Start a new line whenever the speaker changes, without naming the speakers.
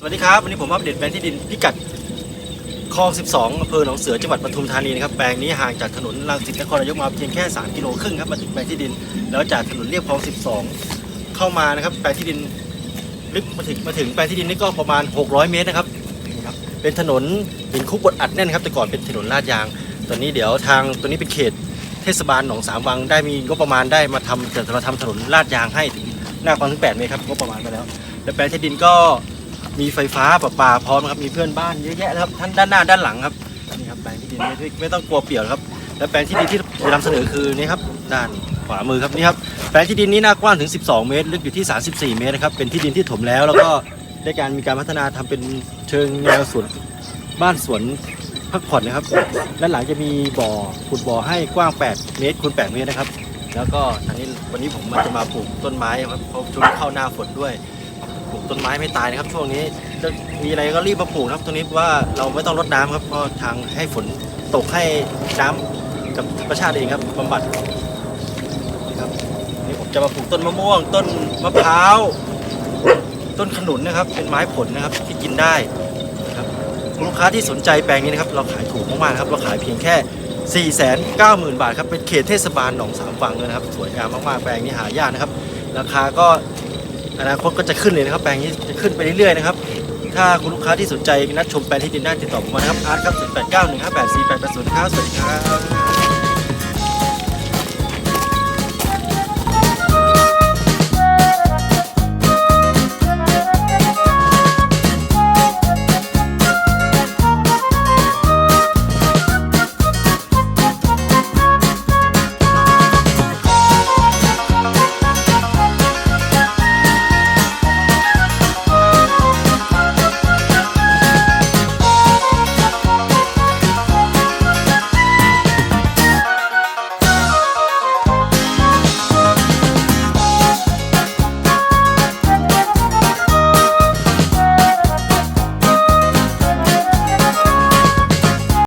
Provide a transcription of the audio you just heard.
สวัสดีครับ วันนี้ผมอัปเดตแปลงที่ดินพิกัดคลอง 12อำเภอหนองเสือจังหวัดปทุมธานีนะครับแปลงนี้ห่างจากถนนรังสิตนครนายกมาเพียงแค่ 3 กิโลครึ่งครับมาถึงแปลงที่ดิน แล้วจากถนนเรียบคลอง 12 เข้ามานะครับแปลงที่ดินลึกมาถึงมาถึงแปลงที่ดินนี่ก็ประมาณ 600 เมตรนะครับเป็นถนนหินคุกบดอัดแน่นครับแต่ก่อนเป็นถนนลาดยาง ตอนนี้เดี๋ยวทางตัวนี้เป็นเขตเทศบาลหนองสามวังได้มีงบประมาณได้มาทำจะมาทำถนนลาดยางให้ถึงหน้าคลองถึง8เมตรครับงบประมาณไปแล้ว และแปลงที่ดินก็ มีไฟฟ้าประปาพร้อมครับมีเพื่อนบ้านเยอะแยะนะครับท่านด้านหน้าด้านหลังครับนี่ครับแปลงที่ดินไม่ไม่ต้องกลัวเปียวนะครับ และแปลงที่ดินที่จะนำเสนอคือนี่ครับด้านขวามือครับนี่ครับแปลงที่ดินนี้หน้ากว้างถึง 12 เมตรลึกอยู่ที่ 34 เมตรนะครับเป็นที่ดินที่ถมแล้ว แล้วก็ได้การมีการพัฒนาทำเป็นเชิงแนวสวนบ้านสวนพักผ่อนนะครับด้านหลังจะมีบ่อขุดบ่อให้กว้าง 8 เมตรคูณ8เมตรนะครับ แล้วก็อันนี้วันนี้ผมมาจะมาปลูกต้นไม้ครับเพราะช่วงเข้าหน้าฝนด้วย ปลูกต้นไม้ไม่ตายนะครับ ช่วงนี้จะมีอะไรก็รีบมาปลูกนะครับตรงนี้ว่าเราไม่ต้องรดน้ำครับเพราะทางให้ฝนตกให้น้ำกับธรรมชาติเองครับบำบัดนี่ครับนี่ผมจะมาปลูกต้นมะม่วง ต้นมะพร้าว ต้นขนุนนะครับ เป็นไม้ผลนะครับที่กินได้นะครับลูกค้าที่สนใจแปลงนี้นะครับ เราขายถูกมากๆครับ เราขายเพียงแค่ 4 9 0 0 0 0 บาทครับเป็นเขตเทศบาลหนองสามฝั่งเลยนะครับ สวยงามมากๆแปลงนี้หายากนะครับ ราคาก็ อนาคตก็จะขึ้นเลยนะครับ แปลงนี้จะขึ้นไปเรื่อยๆนะครับ ถ้าคุณลูกค้าที่สนใจนัดชมแปลงที่ดินได้ติดต่อผมมานะครับอาร์ตครับ0891584880ครับสวัสดีครับ